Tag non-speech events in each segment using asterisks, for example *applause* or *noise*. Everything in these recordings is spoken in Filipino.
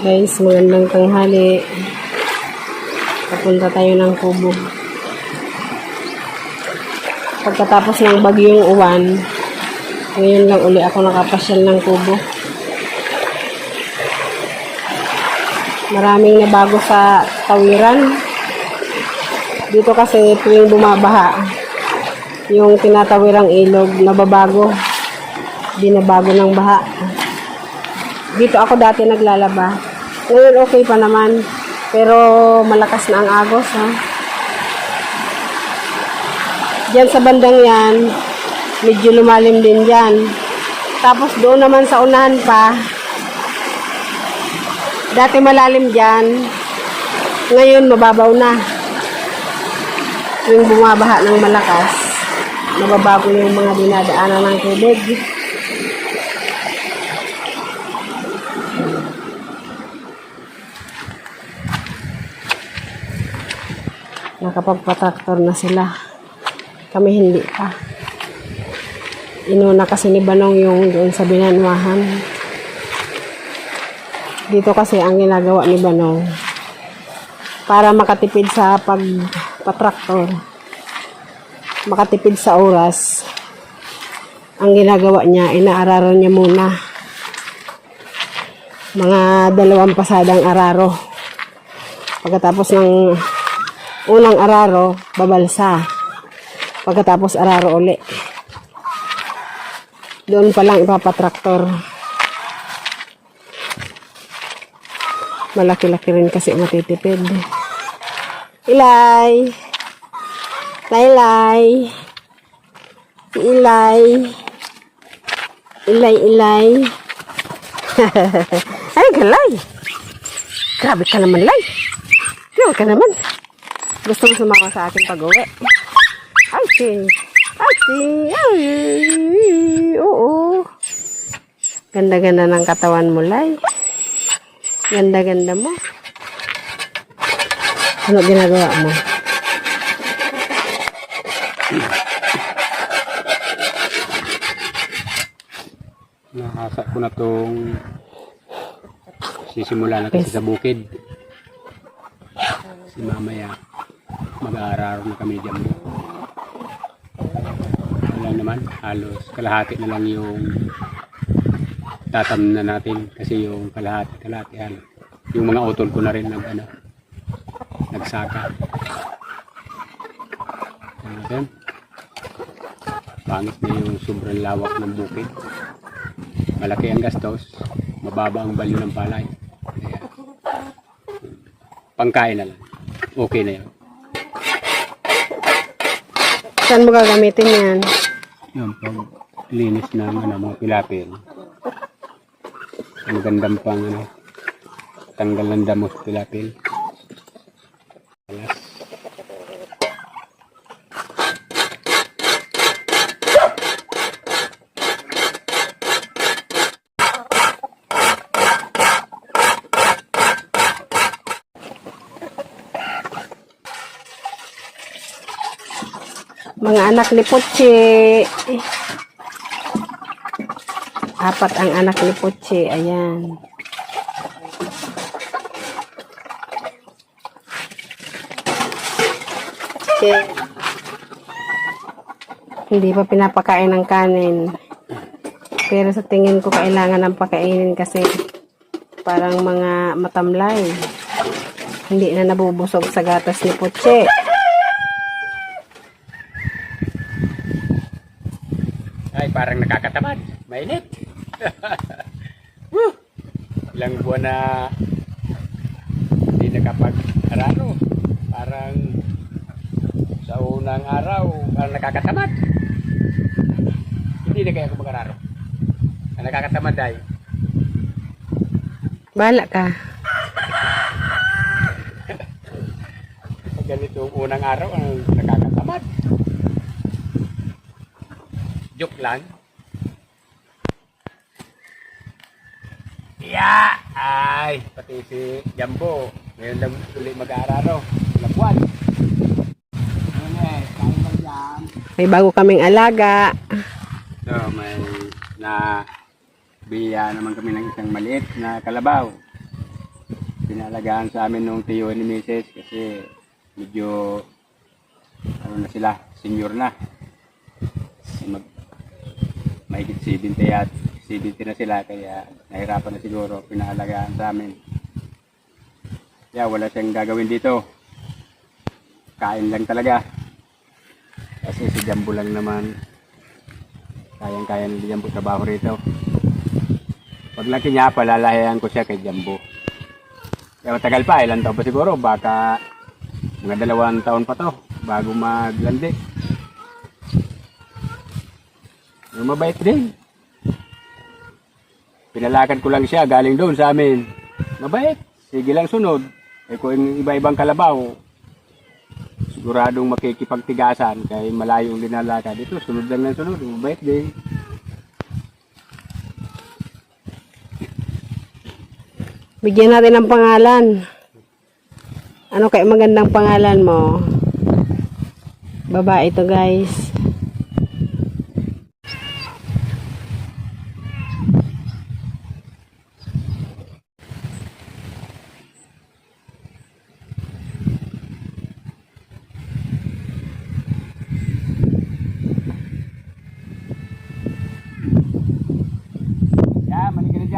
Guys, magandang tanghali. Papunta tayo ng Kubo. Pagkatapos ng bagyong uwan, ngayon lang uli ako nakapasyal ng Kubo. Maraming nabago sa tawiran. Dito kasi tuwing bumabaha, yung tinatawirang ilog nababago. Binabago ng baha. Dito ako dati naglalaba. Ngayon okay pa naman. Pero malakas na ang agos ha. Diyan sa bandang yan, medyo lumalim din dyan. Tapos doon naman sa unahan pa, dati malalim dyan, ngayon mababaw na. Yung bumabaha ng malakas, nababago yung mga dinadaanan ng tubig. Nakapagpatraktor na sila. Kami hindi pa. Inuna kasi ni Banong yung doon sa binanwahan. Dito kasi ang ginagawa ni Banong para makatipid sa pagpatraktor. Makatipid sa oras. Ang ginagawa niya, inaararan niya muna mga dalawang pasadang araro. Pagkatapos ng unang araro, babalsa. Pagkatapos araro uli. Doon pa lang ipapatraktor. Malaki-laki rin kasi matitipid. Ilay! Laylay! Ilay! Ilay, Ilay! *laughs* Ay, galay! Grabe ka naman, Lay! Grabe ka naman! Gusto mo sumama sa akin pag-uwi? Ay, si! Ay, oo! Ganda-ganda ng katawan mo, Lay. Ganda-ganda mo. Ano ginagawa mo? Nakasa ko na tong sisimula na kasi sa bukid. Si mamaya mag-aaral na kami dyan. Wala naman, halos kalahati na lang yung tatam na natin kasi yung kalahati, kalahati halos. Yung mga utol ko na rin nag ano, nagsaka. Ano natin? Pangit na yung sobrang lawak ng bukid malaki ang gastos, mababa ang value ng palay. Kaya, pangkain na lang. Okay na yun. Saan mo gagamitin yan? Yung pag linis ng ano, mga pilapil. Magandang pang ano, tanggal ng damos pilapil. Mga anak ni Puchi. Apat ang anak ni Puchi. Ayan. Okay. Hindi pa pinapakain ng kanin. Pero sa tingin ko kailangan ng pakainin kasi parang mga matamlay. Hindi na nabubusog sa gatas ni Puchi. Ay, parang nakakatamad. Mainit. *laughs* Woo! Ilang buwan na hindi nakapag-araro. Parang sa unang araw, parang nakakatamad. Hindi na kaya ako mag-araro. Ang nakakatamad ay Bala ka. *laughs* pag ganitong unang araw, ang nakakatamad. Joke lang. Yeah! Ay, pati si Jambo. Ngayon lang ulit mag-aararo. Ilang buwan. May bago kaming alaga. So, may na biya naman kami ng isang maliit na kalabaw. pinalagaan sa amin nung tiyo ni Mrs. kasi medyo ano na sila, senior na. Mahigit 70 at 70 na sila kaya nahirapan na siguro pinalagaan sa amin. Kaya wala siyang gagawin dito. Kain lang talaga. Kasi si Jambo lang naman kayang-kaya ni Jambo trabaho rito. Paglaki niya, palalahayan ko siya kay Jambo. Kaya matagal pa, ilan taon pa siguro, baka mga dalawang taon pa to, bago maglandi. Yung mabait din. Pinalakad ko lang siya, galing doon sa amin. Mabait, sige lang sunod. Eh kung iba-ibang kalabaw, siguradong makikipagtigasan kay malayo yung linalakad. Dito, sunod lang ng sunod, mabait din. Bigyan natin ng pangalan. Ano kaya magandang pangalan mo? Babae to guys.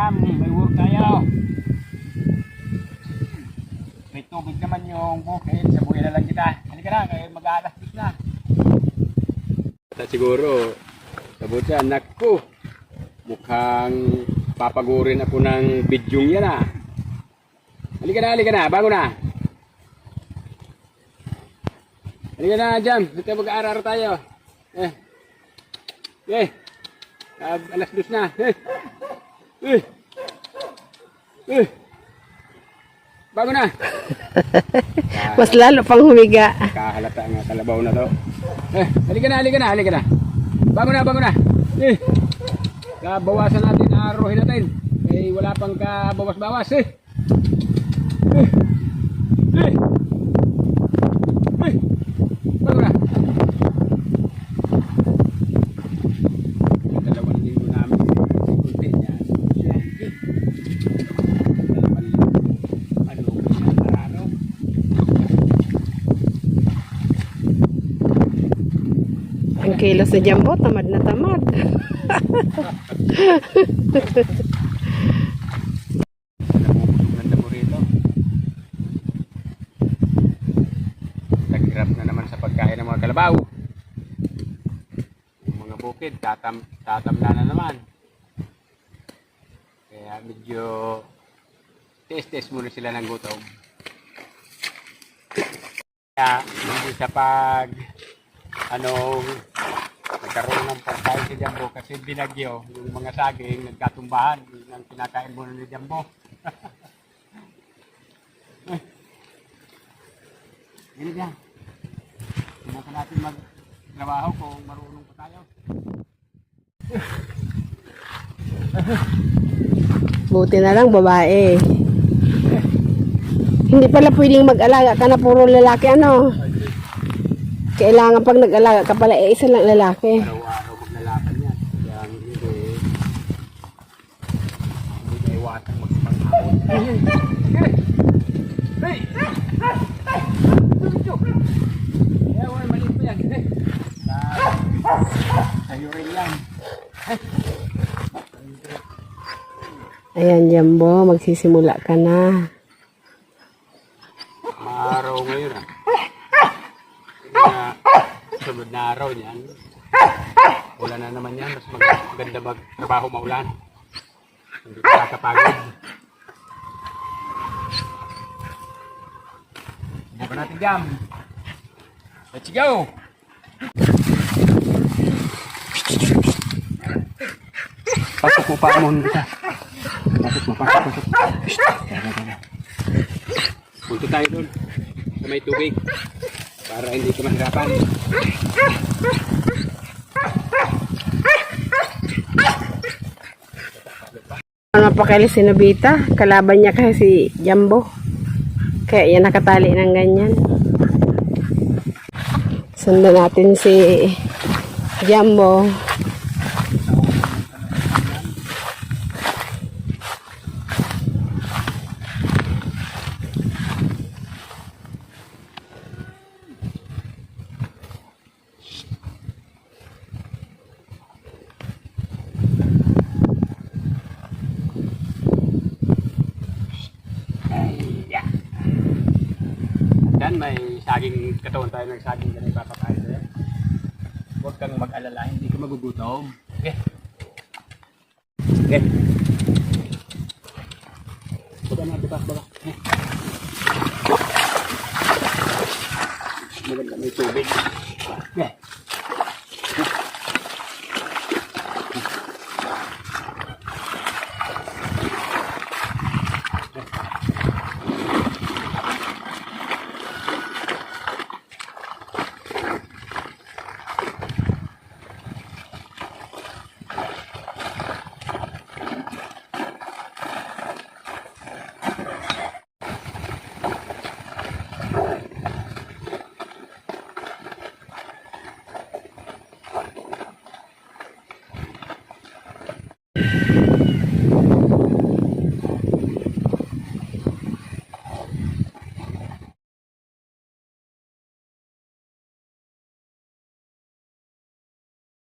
Jam. May work tayo. May tubig naman yung bukid. Sabuhin na lang kita. Halika na, kaya mag-aalas na. At siguro, anak ko. Mukhang papagurin ako ng bidyong yan ah. Halika na, halika na, bago na. Halika na, Jam. Halika mag-aaral tayo. Eh. Eh. Ah, alas dos na. Eh. Eh. Eh. Bago na. *laughs* Mas lalo pang humiga. Kahalata nga kalabaw na to. Eh, halika na, halika na, halika na. Bago na, bago na. Eh. Kabawasan natin, aruhin natin. Eh, wala pang kabawas-bawas. Eh. Eh. Eh. Bago na. Dalawang linggo namin. Kunti yan. Eh. Dalawang linggo. Ano, araw. Ang kilos ni Jumbo, tamad na tamad. Naghirap na naman sa pagkain ng mga kalabaw. Yung mga bukid, tatam, tatamla na naman. Kaya medyo test-test muna sila ng gutom. Kaya hindi sa pag ano nagkaroon ng pagkain si Jambo kasi binagyo yung mga saging nagkatumbahan ng kinakain muna ni Jambo. Hindi yan. Hindi pa natin magtrabaho kung marunong pa tayo. Buti na lang babae. Hindi pala pwedeng mag-alaga ka na puro lalaki ano. Kailangan pag nag-alaga ka pala eh, isa lang lalaki. Araw-araw maglalaban yan. Kaya hindi hindi na iwasan magpangahon. Hey! Wala maliit pa yan. Sa, sa urine yan. Ayan, Jumbo, magsisimula ka na. Araw ngayon ah. Kaya sunod na araw niyan. Wala na naman yan. Mas mag- maganda magtrabaho maulan. Hindi ka kakapagod. Bukan natin jam. Let's go! Pasok mo pa mo kita. Pasok mo, pasok, pasok. Punta tayo doon sa may tubig para hindi ka mahirapan. Pa kay si Nobita? Kalaban niya kasi si Jumbo. Kaya yan nakatali ng ganyan. Sundan natin si Jumbo. may saging katawan tayo ng saging ganun papakain sa'yo. Huwag kang mag-alala, hindi ka magugutom. Okay. Okay. Baba na, baba, baba. Maganda may tubig.